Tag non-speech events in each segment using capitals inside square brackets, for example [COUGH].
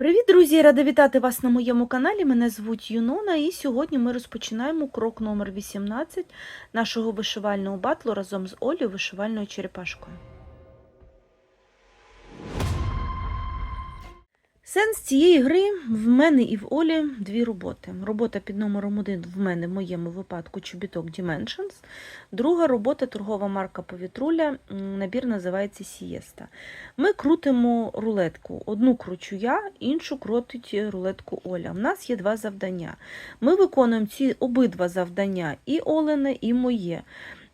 Привіт, друзі! Рада вітати вас на моєму каналі. Мене звуть Юнона, і сьогодні ми розпочинаємо крок номер 18 нашого вишивального батлу разом з Олею вишивальною черепашкою. Сенс цієї гри в мене і в Олі дві роботи. Робота під номером 1 в мене в моєму випадку чобіток Dimensions. Друга робота торгова марка Повітруля. Набір називається Сієста. Ми крутимо рулетку. Одну кручу я, іншу крутить рулетку Оля. У нас є два завдання. Ми виконуємо ці обидва завдання, і Олене, і моє.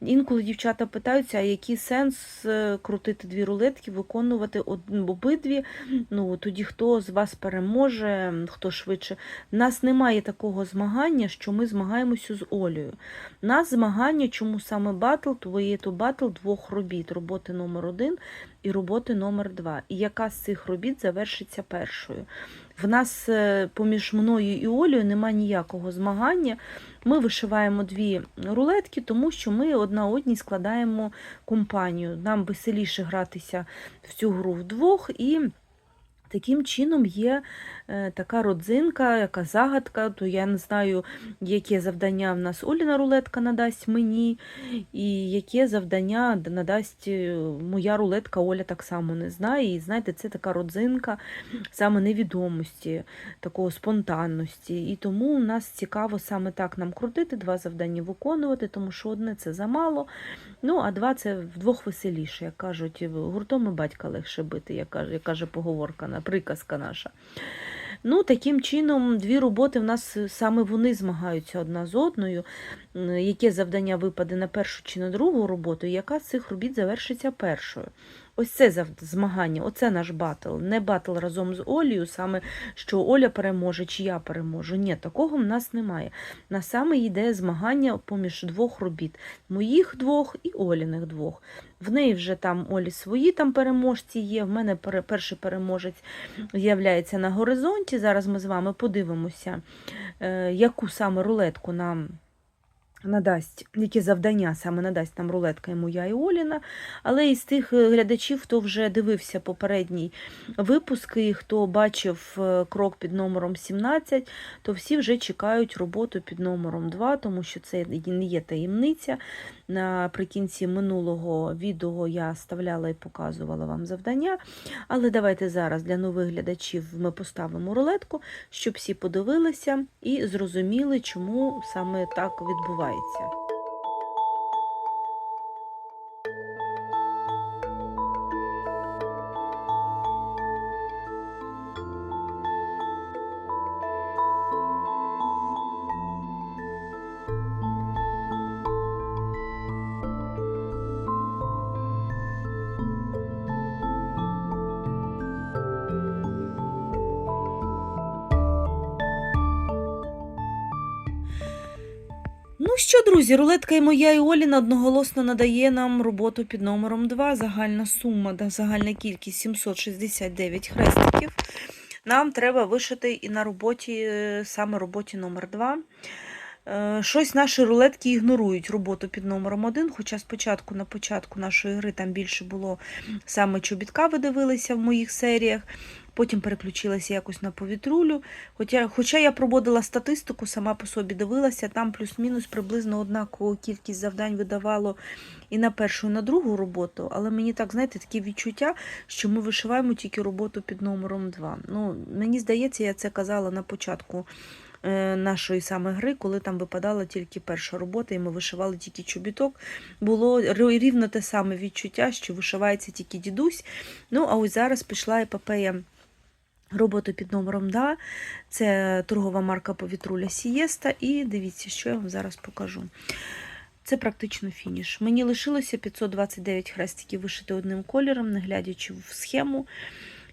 Інколи дівчата питаються, а який сенс е, крутити дві рулетки, виконувати обидві. Ну тоді хто з вас переможе, хто швидше. У нас немає такого змагання, що ми змагаємося з Олею. У нас змагання, чому саме батл, твоє то батл двох робіт: роботи номер один і роботи номер два. І яка з цих робіт завершиться першою? В нас е, поміж мною і Олею немає ніякого змагання. Ми вишиваємо дві рулетки, тому що ми одна одній складаємо компанію. Нам веселіше гратися в цю гру вдвох і. Таким чином є така родзинка, яка загадка, то я не знаю, яке завдання в нас Оліна рулетка надасть мені, і яке завдання надасть е, моя рулетка Оля так само не знає. І знаєте, це така родзинка саме невідомості, такого спонтанності. І тому у нас цікаво саме так нам крутити, два завдання виконувати, тому що одне це замало, ну а два це вдвох веселіше, як кажуть, гуртом і батька легше бити, як каже, поговорка, приказка наша. Ну, таким чином, дві роботи в нас е, саме вони змагаються одна з одною. Яке завдання випаде на першу чи на другу роботу, яка з цих робіт завершиться першою. Ось це змагання, оце наш батл. Не батл разом з Олею, саме що Оля переможе, чи я переможу. Ні, такого в нас немає. На саме йде змагання поміж двох робіт: моїх двох і Оліних двох. В неї вже там Олі свої там переможці є. В мене перший переможець з'являється на горизонті. Зараз ми з вами подивимося, е, яку саме рулетку нам надасть, які завдання саме надасть нам рулетка і моя і Оліна. Але із тих е, глядачів, хто вже дивився попередній випуск і хто бачив е, крок під номером 17, то всі вже чекають роботу під номером 2, тому що це не є таємниця. Наприкінці минулого відео я ставляла і показувала вам завдання. Але давайте зараз для нових глядачів ми поставимо рулетку, щоб всі подивилися і зрозуміли, чому саме так відбувається. Друзі, рулетка і моя і Оліна одноголосно надає нам роботу під номером 2. Загальна сума, да, загальна кількість 769 хрестиків. Нам треба вишити і на роботі, е, саме роботі номер 2. Е, Щось наші рулетки ігнорують роботу під номером 1, хоча спочатку на початку нашої гри там більше було саме чобітка, ви дивилися в моїх серіях. Потім переключилася якось на повітрулю. Хоча, хоча я проводила статистику, сама по собі дивилася, там плюс-мінус приблизно однакову кількість завдань видавало і на першу, і на другу роботу. Але мені так, знаєте, таке відчуття, що ми вишиваємо тільки роботу під номером 2. Ну, мені здається, я це казала на початку е, нашої саме гри, коли там випадала тільки перша робота, і ми вишивали тільки чобіток. Було рівно те саме відчуття, що вишивається тільки дідусь. Ну, а ось зараз пішла епопея роботи під номером 2. Це торгова марка повітруля Сієста. І дивіться, що я вам зараз покажу. Це практично фініш. Мені лишилося 529 хрестиків вишити одним кольором, не глядячи в схему.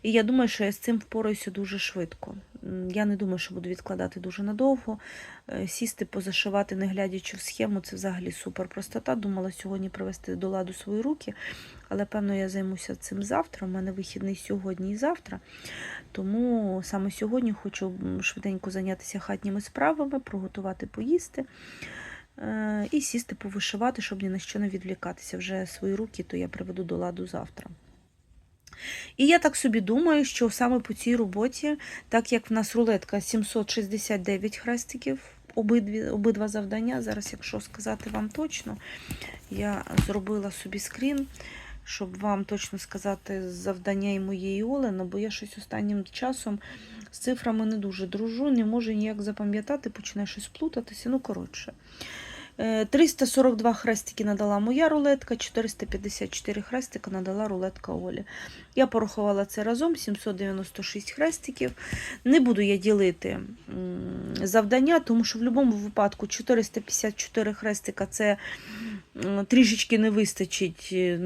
І я думаю, що я з цим впораюся дуже швидко. Я не думаю, що буду відкладати дуже надовго. Е, Сісти, позашивати, не глядячи в схему, це взагалі супер простота. Думала сьогодні привести до ладу свої руки, але певно я займуся цим завтра. У мене вихідний сьогодні і завтра. Тому саме сьогодні хочу швиденько зайнятися хатніми справами, приготувати поїсти. е, І сісти повишивати, щоб ні на що не відвлікатися. Вже свої руки, то я приведу до ладу завтра. І я так собі думаю, що саме по цій роботі, так як в нас рулетка 769 хрестиків, обидві, обидва завдання, зараз, якщо сказати вам точно, я зробила собі скрін, щоб вам точно сказати завдання і моєї Олени, бо я щось останнім часом з цифрами не дуже дружу, не можу ніяк запам'ятати, починає щось плутатися. Ну, коротше. Е, 342 хрестики надала моя рулетка, 454 хрестика надала рулетка Олі. Я порахувала це разом, 796 хрестиків. Не буду я ділити завдання, тому що в будь-якому випадку 454 хрестика це трішечки не вистачить, е,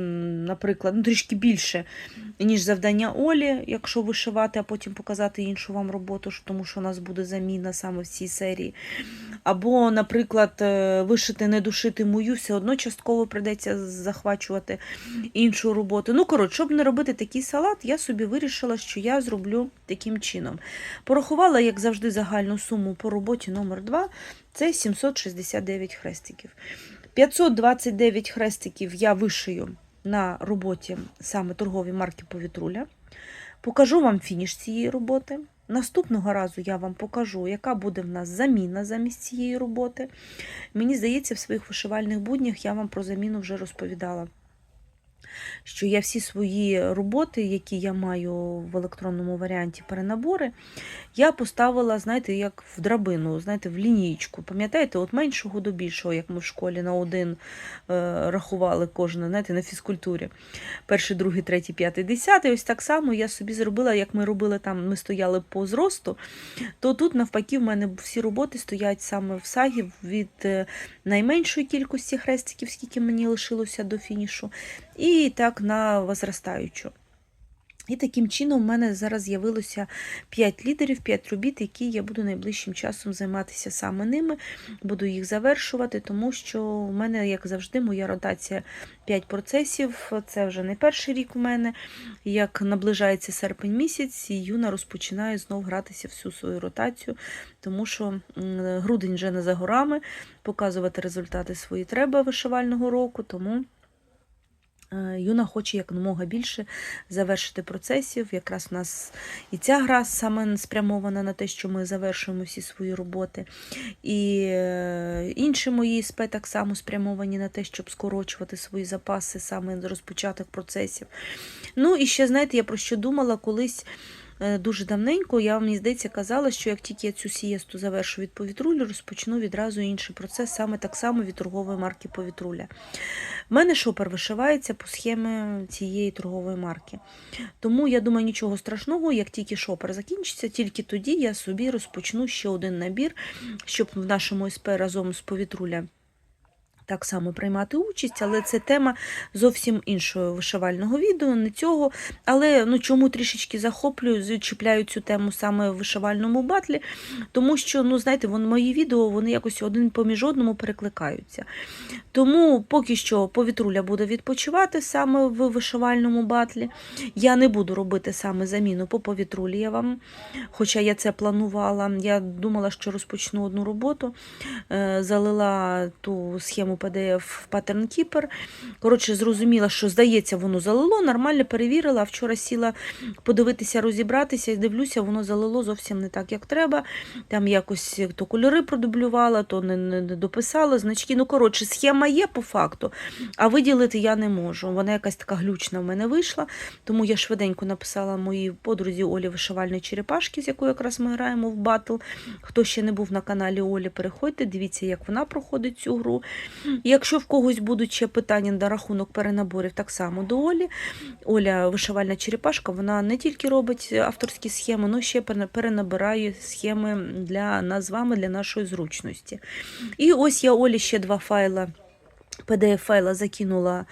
наприклад, ну, трішки більше, ніж завдання Олі, якщо вишивати, а потім показати іншу вам роботу, тому що у нас буде заміна саме в цій серії. Або, наприклад, е, вишити, не душити мою, все одно частково прийдеться захвачувати іншу роботу. Ну, коротше, щоб не робити такий салат, я собі вирішила, що я зроблю таким чином. Порахувала, як завжди, загальну суму по роботі номер 2 це 769 хрестиків. 529 хрестиків я вишию на роботі саме торгові марки повітруля. Покажу вам фініш цієї роботи. Наступного разу я вам покажу, яка буде в нас заміна замість цієї роботи. Мені здається, в своїх вишивальних буднях я вам про заміну вже розповідала. Що я всі свої роботи, які я маю в електронному варіанті перенабори, я поставила, знаєте, як в драбину, знаєте, в лінійку. Пам'ятаєте, от меншого до більшого, як ми в школі на один е, рахували кожне, знаєте, на фізкультурі. Перший, другий, третій, п'ятий, десятий. Ось так само я собі зробила, як ми робили там, ми стояли по зросту, то тут, навпаки, в мене всі роботи стоять саме в сагі від е, найменшої кількості хрестиків, скільки мені лишилося до фінішу, і так на возростаючу. І таким чином в мене зараз з'явилося 5 лідерів, 5 робіт, які я буду найближчим часом займатися саме ними, буду їх завершувати, тому що в мене, як завжди, моя ротація 5 процесів. Це вже не перший рік у мене. Як наближається серпень місяць, і Юна розпочинає знов гратися всю свою ротацію, тому що грудень вже не за горами, показувати результати свої треба вишивального року, тому. Е, Юна хоче якомога більше завершити процесів. Якраз у нас і ця гра саме спрямована на те, що ми завершуємо всі свої роботи. І е, інші мої СП так само спрямовані на те, щоб скорочувати свої запаси саме з розпочаток процесів. Ну і ще, знаєте, я про що думала колись. Е, Дуже давненько я мені здається казала, що як тільки я цю сієсту завершу від повітрулю, розпочну відразу інший процес, саме так само від торгової марки повітруля. В мене шопер вишивається по схемі цієї торгової марки. Тому я думаю, нічого страшного, як тільки шопер закінчиться, тільки тоді я собі розпочну ще один набір, щоб в нашому СП разом з повітруля. Так само приймати участь, але це тема зовсім іншого вишивального відео, не цього. Але ну чому трішечки захоплюю, зачіпляю цю тему саме в вишивальному батлі, тому що, ну знаєте, вон, мої відео вони якось один поміж одному перекликаються. Тому поки що повітруля буде відпочивати саме в вишивальному батлі. Я не буду робити саме заміну по повітрулі. Я вам, хоча я це планувала. Я думала, що розпочну одну роботу, е, залила ту схему PDF в Pattern Keeper. Коротше, зрозуміла, що здається, воно залило, нормально перевірила. Вчора сіла подивитися, розібратися і дивлюся, воно залило зовсім не так, як треба. Там якось то кольори продублювала, то не, не, не дописала значки. Ну, коротше, схема є по факту, а виділити я не можу. Вона якась така глючна в мене вийшла, тому я швиденько написала моїй подрузі Олі вишивальної черепашки, з якою якраз ми граємо в батл. Хто ще не був на каналі Олі, переходьте, дивіться, як вона проходить цю гру. Якщо в когось будуть ще питання на рахунок перенаборів, так само до Олі. Оля вишивальна черепашка, вона не тільки робить авторські схеми, але ще перенабирає схеми для нас з вами, для нашої зручності. І ось я Олі ще два файла. PDF-файла закинула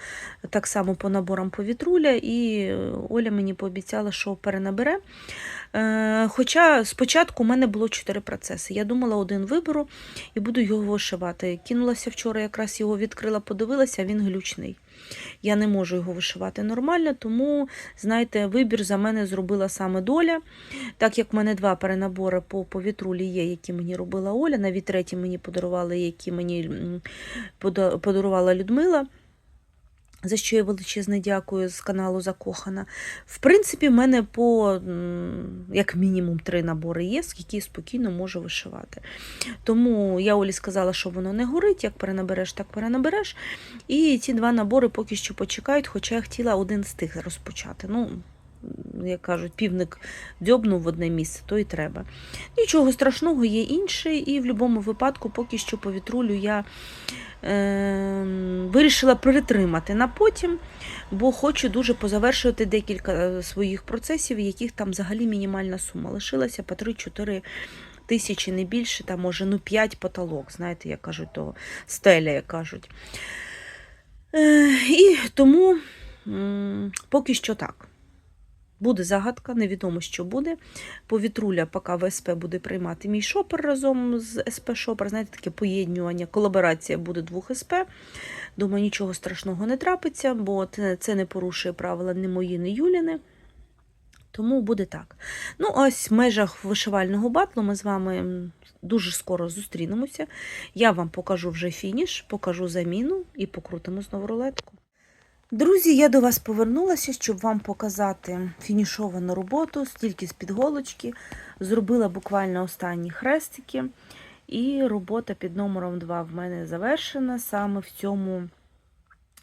так само по наборам повітруля, і Оля мені пообіцяла, що перенабере. Е, Хоча спочатку у мене було 4 процеси. Я думала, один виберу і буду його вишивати. Кинулася вчора, якраз його відкрила, подивилася, він глючний. Я не можу його вишивати нормально, тому, знаєте, вибір за мене зробила саме доля. Так як в мене два перенабори по повітрулі є, які мені робила Оля, навіть треті мені подарували, які мені подарувала Людмила. За що я величезне дякую з каналу Закохана. В принципі, в мене по як мінімум три набори є, які спокійно можу вишивати. Тому я Олі сказала, що воно не горить, як перенабереш, так перенабереш. І ці два набори поки що почекають, хоча я хотіла один з тих розпочати. Ну, як кажуть, півник дзьобнув в одне місце, то і треба. Нічого страшного, є інший, і в будь-якому випадку, поки що по вітрулю я е, вирішила перетримати на потім, бо хочу дуже позавершувати декілька е, своїх процесів, яких там взагалі мінімальна сума лишилася по 3-4 тисячі, не більше, там може ну 5 потолок, знаєте, як кажуть, то стеля, як кажуть. Е, і тому поки що так. Буде загадка, невідомо, що буде. Повітруля, поки ВСП буде приймати мій шопер разом з СП Шопер. Знаєте, таке поєднювання, колаборація буде двох СП. Думаю, нічого страшного не трапиться, бо це це не порушує правила ні мої, ні Юліни. Тому буде так. Ну, ось в межах вишивального батлу ми з вами дуже скоро зустрінемося. Я вам покажу вже фініш, покажу заміну і покрутимо знову рулетку. Друзі, я до вас повернулася, щоб вам показати фінішовану роботу, стільки з підголочки. Зробила буквально останні хрестики. І робота під номером 2 в мене завершена. Саме в цьому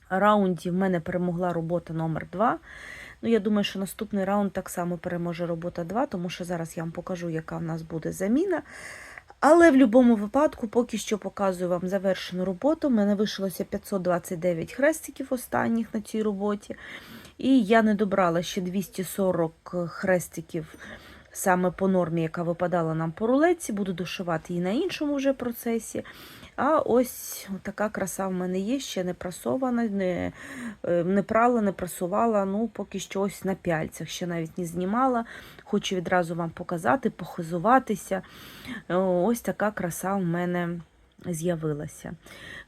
раунді в мене перемогла робота номер 2. Ну, я думаю, що наступний раунд так само переможе робота 2, тому що зараз я вам покажу, яка в нас буде заміна. Але в будь-якому випадку, поки що показую вам завершену роботу. У мене вийшлося 529 хрестиків останніх на цій роботі. І я не добрала ще 240 хрестиків саме по нормі, яка випадала нам по рулетці. Буду дошивати її на іншому вже процесі. А ось така краса в мене є, ще не прасована, не, е, не прала, не прасувала. Ну, поки що ось на пяльцях, ще навіть не знімала. Хочу відразу вам показати, похизуватися. Ось така краса в мене з'явилася.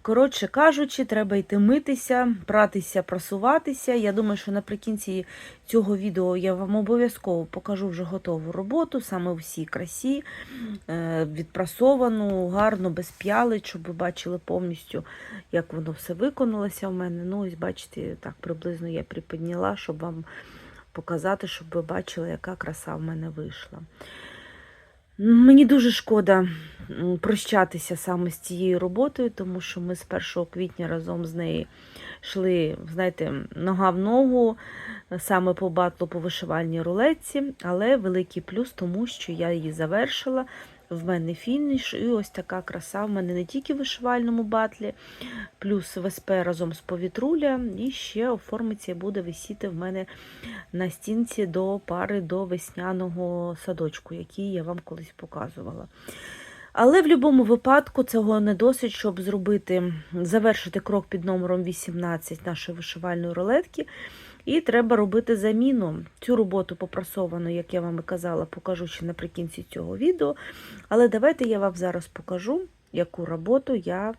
Коротше кажучи, треба йти митися, пратися, прасуватися. Я думаю, що наприкінці цього відео я вам обов'язково покажу вже готову роботу, саме у всій красі, е, відпрасовану, гарно, без п'ялить, щоб ви бачили повністю, як воно все виконалося в мене. Ну, ось бачите, так приблизно я припідняла, щоб вам показати, щоб ви бачили, яка краса в мене вийшла. Мені дуже шкода прощатися саме з цією роботою, тому що ми з 1 квітня разом з нею йшли, знаєте, нога в ногу саме по батлу по вишивальній рулетці, але великий плюс тому, що я її завершила. В мене фініш, і ось така краса в мене не тільки в вишивальному батлі, плюс ВСП разом з повітруля, і ще оформиться і буде висіти в мене на стінці до пари до весняного садочку, який я вам колись показувала. Але в будь-якому випадку цього не досить, щоб зробити, завершити крок під номером 18 нашої вишивальної рулетки. І треба робити заміну. Цю роботу попрасовану, як я вам і казала, покажу ще наприкінці цього відео. Але давайте я вам зараз покажу, яку роботу я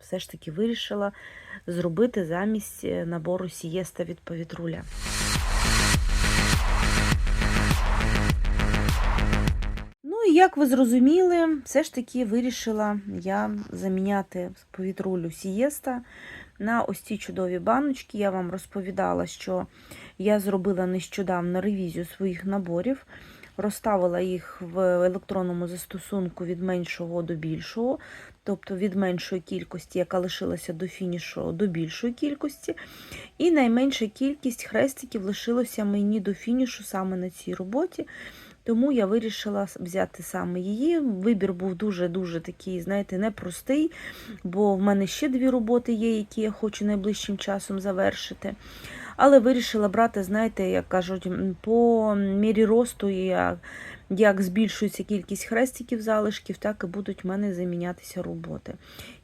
все ж таки вирішила зробити замість е, набору сієста від повітруля. Ну і як ви зрозуміли, все ж таки вирішила я заміняти повітрулю сієста на ось ці чудові баночки. Я вам розповідала, що я зробила нещодавно ревізію своїх наборів, розставила їх в електронному застосунку від меншого до більшого, тобто від меншої кількості, яка лишилася до фінішу, до більшої кількості. І найменша кількість хрестиків лишилося мені до фінішу саме на цій роботі. Тому я вирішила взяти саме її. Вибір був дуже-дуже такий, знаєте, непростий, бо в мене ще дві роботи є, які я хочу найближчим часом завершити. Але вирішила брати, знаєте, як кажуть, по мірі росту, як, як збільшується кількість хрестиків залишків, так і будуть в мене замінятися роботи.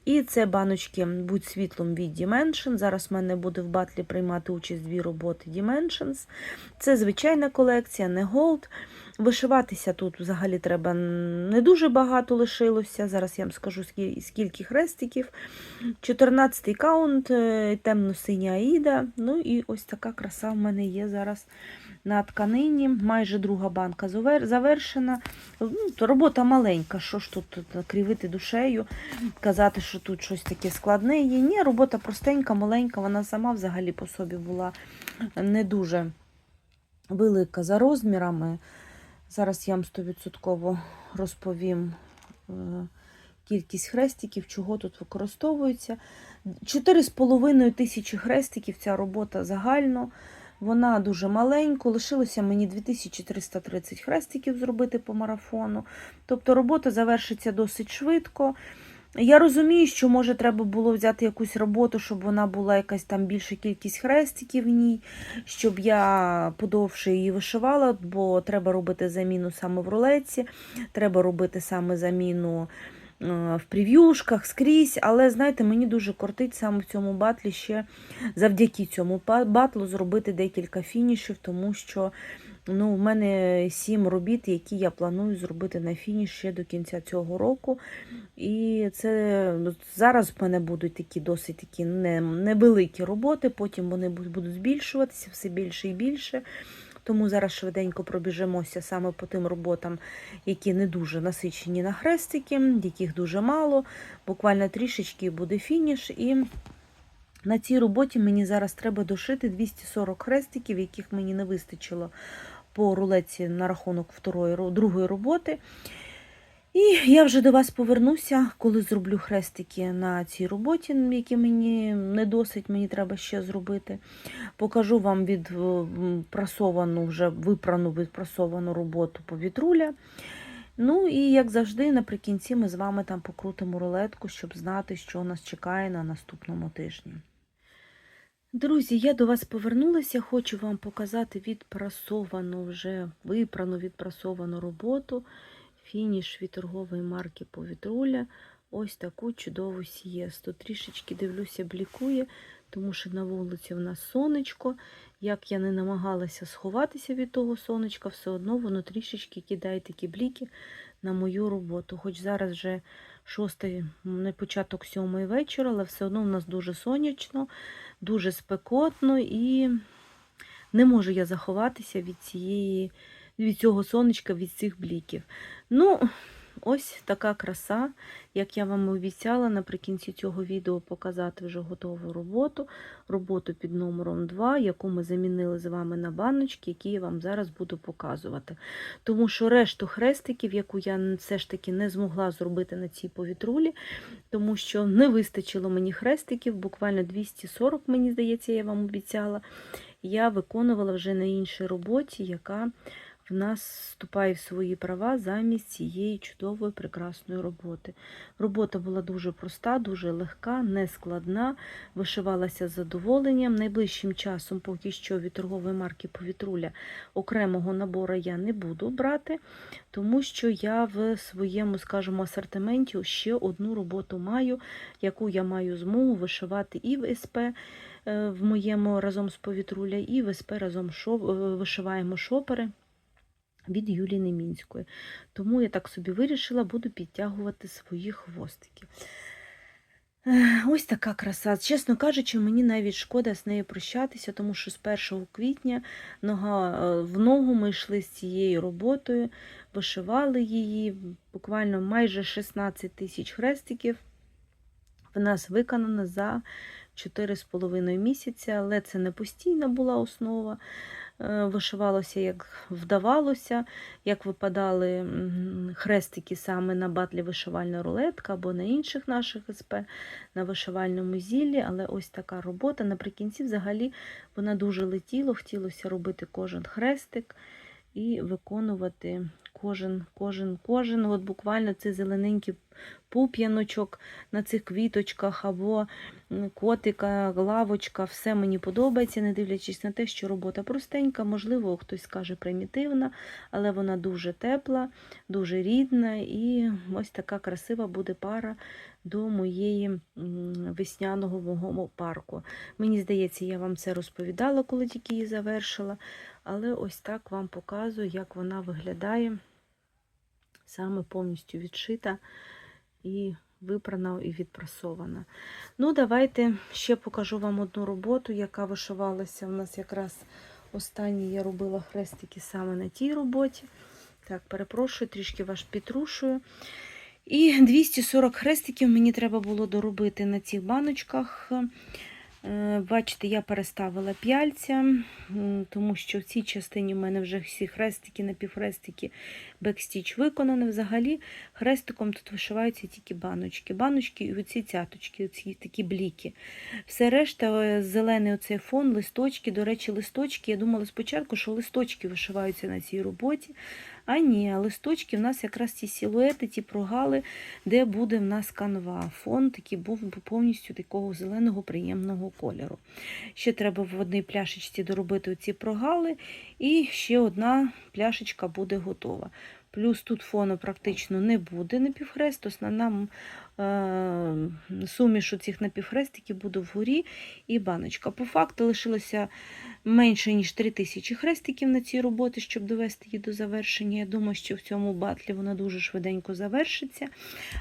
І це баночки будь світлом від Dimension. Зараз в мене буде в батлі приймати участь дві роботи Dimensions. Це звичайна колекція, не Gold. Вишиватися тут взагалі треба не дуже багато лишилося. Зараз я вам скажу, скільки хрестиків. 14-й каунт, темно-синя аїда. Ну і ось така краса в мене є зараз на тканині. Майже друга банка завершена. Ну, робота маленька, що ж тут, тут кривити душею, казати, що тут щось таке складне є. Ні, робота простенька, маленька, вона сама взагалі по собі була не дуже велика за розмірами. Зараз я вам 100% розповім е, кількість хрестиків, чого тут використовується. 4,5 тисячі хрестиків ця робота загально. Вона дуже маленька. Лишилося мені 2330 хрестиків зробити по марафону. Тобто робота завершиться досить швидко. Я розумію, що може треба було взяти якусь роботу, щоб вона була якась там більша кількість хрестиків в ній, щоб я подовше її вишивала, бо треба робити заміну саме в рулетці, треба робити саме заміну е, в прев'юшках скрізь. Але знаєте, мені дуже кортить саме в цьому батлі ще завдяки цьому ба- батлу зробити декілька фінішів, тому що ну, в мене сім робіт, які я планую зробити на фініш ще до кінця цього року. І це зараз в мене будуть такі досить такі не, невеликі роботи, потім вони будуть збільшуватися все більше і більше. Тому зараз швиденько пробіжимося саме по тим роботам, які не дуже насичені на хрестики, яких дуже мало. Буквально трішечки буде фініш. І на цій роботі мені зараз треба дошити 240 хрестиків, яких мені не вистачило по рулеці на рахунок второї, другої роботи. І я вже до вас повернуся, коли зроблю хрестики на цій роботі, які мені не досить, мені треба ще зробити. Покажу вам відпрасовану, вже випрану відпрасовану роботу повітруля. Ну і як завжди, наприкінці ми з вами там покрутимо рулетку, щоб знати, що нас чекає на наступному тижні. Друзі, я до вас повернулася. Хочу вам показати відпрасовану, вже випрану відпрасовану роботу. Фініш від торгової марки Повітруля. Ось таку чудову сієсту. Трішечки дивлюся, блікує, тому що на вулиці в нас сонечко. Як я не намагалася сховатися від того сонечка, все одно воно трішечки кидає такі бліки на мою роботу. Хоч зараз вже шостий, не початок сьомої вечора, але все одно в нас дуже сонячно, дуже спекотно і не можу я заховатися від цієї, від цього сонечка, від цих бліків. Ну, ось така краса, як я вам обіцяла наприкінці цього відео показати вже готову роботу. Роботу під номером 2, яку ми замінили з вами на баночки, які я вам зараз буду показувати. Тому що решту хрестиків, яку я все ж таки не змогла зробити на цій повітрулі, тому що не вистачило мені хрестиків, буквально 240, мені здається, я вам обіцяла. Я виконувала вже на іншій роботі, яка в нас вступає в свої права замість цієї чудової прекрасної роботи. Робота була дуже проста, дуже легка, нескладна, вишивалася з задоволенням. Найближчим часом, поки що від торгової марки Повітруля окремого набору я не буду брати, тому що я в своєму, скажімо, асортименті ще одну роботу маю, яку я маю змогу вишивати і в СП. е, В моєму разом з повітруля, і в СП разом шо- е, вишиваємо шопери від Юлії Немінської. Тому я так собі вирішила, буду підтягувати свої хвостики. Ось така краса. Чесно кажучи, мені навіть шкода з нею прощатися, тому що з 1 квітня нога е, в ногу ми йшли з цією роботою, вишивали її. Буквально майже 16 тисяч хрестиків в нас виконано за 4,5 місяця, але це не постійна була основа. Е, Вишивалося, як вдавалося, як випадали хрестики саме на батлі вишивальна рулетка або на інших наших СП, на вишивальному зіллі. Але ось така робота. Наприкінці, взагалі, вона дуже летіла, хотілося робити кожен хрестик і виконувати кожен, кожен, кожен. От буквально цей зелененький пуп'яночок на цих квіточках або котика, лавочка, все мені подобається, не дивлячись на те, що робота простенька, можливо, хтось скаже примітивна, але вона дуже тепла, дуже рідна, і ось така красива буде пара до моєї весняного мого парку. Мені здається, я вам це розповідала, коли тільки її завершила, але ось так вам показую, як вона виглядає саме повністю відшита і випрана і відпрасована. Ну, давайте ще покажу вам одну роботу, яка вишивалася. У нас якраз Останній я робила хрестики саме на тій роботі. Так, перепрошую, трішки вас підтрушую. І 240 хрестиків мені треба було доробити на цих баночках. Е, Бачите, я переставила п'яльця, тому що в цій частині в мене вже всі хрестики, напівхрестики, бекстіч виконані. Взагалі хрестиком тут вишиваються тільки баночки. Баночки і оці цяточки, оці такі бліки. Все решта, е, зелений оцей фон, листочки. До речі, листочки. Я думала спочатку, що листочки вишиваються на цій роботі. А ні, листочки в нас якраз ті силуети, ті прогали, де буде в нас канва. Фон такий був повністю такого зеленого приємного кольору. Ще треба в одній пляшечці доробити оці прогали, і ще одна пляшечка буде готова. Плюс тут фону практично не буде напівхрест, основна е, суміш цих напівхрестиків буде вгорі і баночка. По факту лишилося менше, ніж 3 тисячі хрестиків на цій роботі, щоб довести її до завершення. Я думаю, що в цьому батлі вона дуже швиденько завершиться.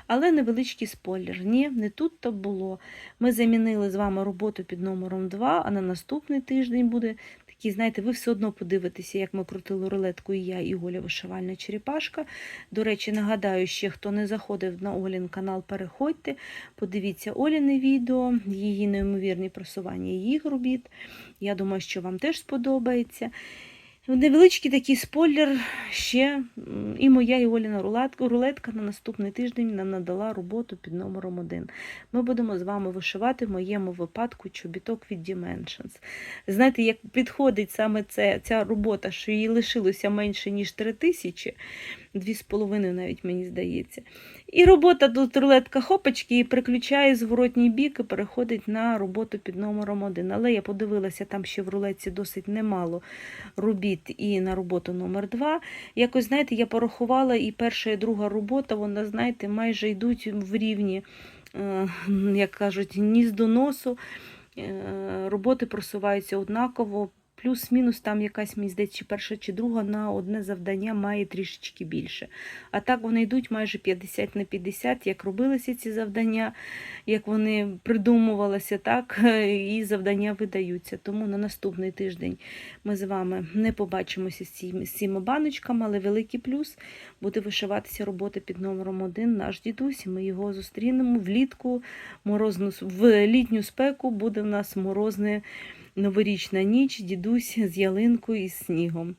Але невеличкий спойлер. Ні, не тут то було. Ми замінили з вами роботу під номером 2, а на наступний тиждень буде такий, знаєте, ви все одно подивитеся, як ми крутили рулетку і я, і Оля вишивальна черепашка. До речі, нагадаю, ще хто не заходив на Олін канал, переходьте, подивіться Оліне відео, її неймовірні просування їх робіт. Я думаю, що вам теж сподобається. Невеличкий такий спойлер ще і моя і Оліна рулетка, на наступний тиждень нам надала роботу під номером 1. Ми будемо з вами вишивати в моєму випадку чобіток від Dimensions. Знаєте, як підходить саме це, ця робота, що їй лишилося менше, ніж 3 тисячі, дві з половиною навіть мені здається. І робота тут рулетка хопочки і переключає зворотній бік і переходить на роботу під номером 1. Але я подивилася, там ще в рулетці досить немало робіт і на роботу номер 2. Якось, знаєте, я порахувала, і перша, і друга робота, вона, знаєте, майже йдуть в рівні, е, як кажуть, ніс до носу. Е, Роботи просуваються однаково. Плюс-мінус там якась, мені здається, чи перша, чи друга на одне завдання має трішечки більше. А так вони йдуть майже 50 на 50, як робилися ці завдання, як вони придумувалися, так [LAUGHS] і завдання видаються. Тому на наступний тиждень ми з вами не побачимося з цими, з цими баночками, але великий плюс буде вишиватися робота під номером 1 наш дідусь. Ми його зустрінемо влітку, морозну, в літню спеку буде в нас морозне. Новорічна ніч, дідусь з ялинкою і снігом.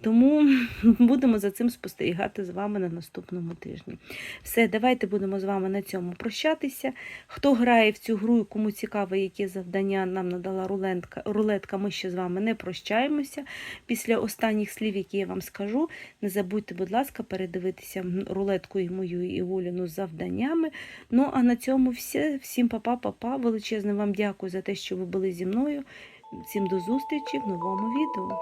Тому [LAUGHS] будемо за цим спостерігати з вами на наступному тижні. Все, давайте будемо з вами на цьому прощатися. Хто грає в цю гру, і кому цікаво, які завдання нам надала рулетка, рулетка, ми ще з вами не прощаємося. Після останніх слів, які я вам скажу, не забудьте, будь ласка, передивитися рулетку і мою і Оліну з завданнями. Ну а на цьому все. Всім па-па-па-па. Величезне вам дякую за те, що ви були зі мною. Всім до зустрічі в новому відео.